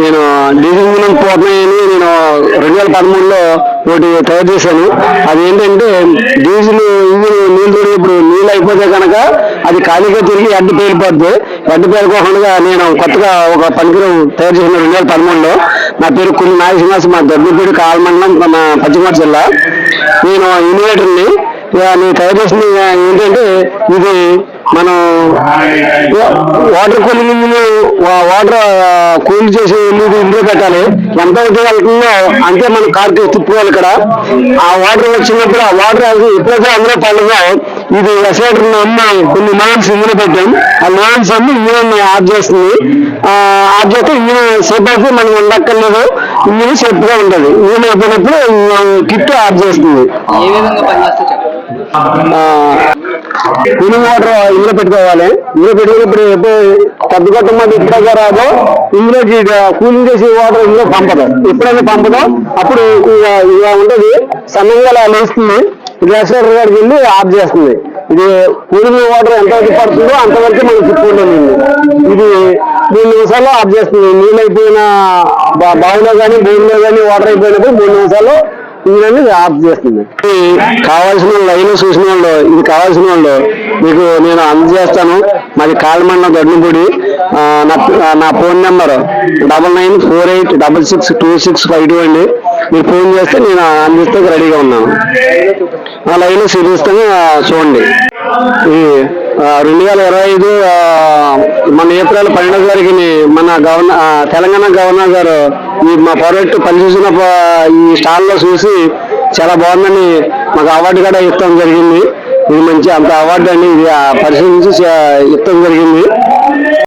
నేను diesel engine పోతున్నాయని నేను రెండు వేల పదమూడులో ఒకటి తయారు చేశాను. అది ఏంటంటే డీజిల్ ఇంజిన్ నీళ్ళు తోడినప్పుడు నీళ్ళు అయిపోతే కనుక అది ఖాళీగా తిరిగి అడ్డు పేలిపోద్ది అడ్డు పేరుకోకుండా నేను కొత్తగా ఒక పనికిరం తయారు చేసిన రెండు వేల పదమూడులో. నా పేరు కొన్ని నాగసింహాస్ మా దొడ్డిపూడి కాలమండలం మా పశ్చిమగోదావరి జిల్లా. నేను ఇన్వేటర్ని ఇక నేను తయారు చేసిన ఏంటంటే ఇది మనం వాటర్ కూలింగ్ వాటర్ కూలి చేసే నీళ్ళు ఇంట్లో పెట్టాలి ఎంత అయితే వెళ్తుందో అంతే మనం కార్ తిప్పుకోవాలి ఇక్కడ. ఆ వాటర్ వచ్చినప్పుడు ఆ వాటర్ ఎప్పుడైతే అందులో పడగా ఇది ఎసలేటర్ అమ్మ కొన్ని మోడల్స్ ఇందులో పెట్టాం. ఆ మోడల్స్ అమ్మ ఇంజన్ ఆఫ్ చేస్తుంది. ఆఫ్ చేస్తే ఇంజన్ సేఫ్ అయితే మనం ఉండక్కర్లేదు. ఇంజన్ సేఫ్గా ఉంటుంది. ఇంజిన్ అయిపోయినప్పుడు కిట్ ఆఫ్ చేస్తుంది. ఏ విధంగా కూలింగ్ వాటర్ ఇందులో పెట్టుకోవాలి. ఇందులో పెట్టుకున్నప్పుడు ఎప్పుడు పెద్ద కొట్టం మాట ఎప్పుడైతే రాదో ఇందులోకి కూలింగ్ చేసి వాటర్ ఇందులో పంపదు. ఎప్పుడైతే పంపదో. అప్పుడు ఇక ఇలా ఉంటుంది. సన్నగా అలా లేస్తుంది. గ్యాసేటర్ గారికి వెళ్ళి ఆఫ్ చేస్తుంది. ఇది కూలింగ్ వాటర్ ఎంతవరకు పడుతుందో అంతవరకు మనం తిప్పుకుంటుంది ఇది మూడు నిమిషాల్లో ఆఫ్ చేస్తుంది. నీళ్ళు అయిపోయిన బావిలో కానీ భూమిలో కానీ వాటర్ అయిపోయినప్పుడు మూడు నిమిషాల్లో ఇంజన్ ఆఫ్ చేస్తుంది. కావాల్సిన లైన్ చూసిన వాళ్ళు ఇది కావాల్సిన వాళ్ళు మీకు నేను అందజేస్తాను. మాది కాలమండ దొడ్లపూడి నా నా phone number double nine four eight double six two six five two అండి. మీరు ఫోన్ చేస్తే నేను అందిస్తే రెడీగా ఉన్నాను. ఆ లైన్ చూపిస్తాను చూడండి. రెండు వేల ఇరవై ఐదు మన ఏప్రిల్ పన్నెండో తారీఖుని మన గవర్నర్ తెలంగాణ గవర్నర్ గారు ఈ మా ప్రోడక్ట్ పనిచేసిన ఈ స్టాల్లో చూసి చాలా బాగుందని మాకు అవార్డు కూడా ఇస్తాం జరిగింది. ఇది మంచి అంత అవార్డు అండి. ఇది ఆ పరిశీలించి చ- ఇస్తాం జరిగింది.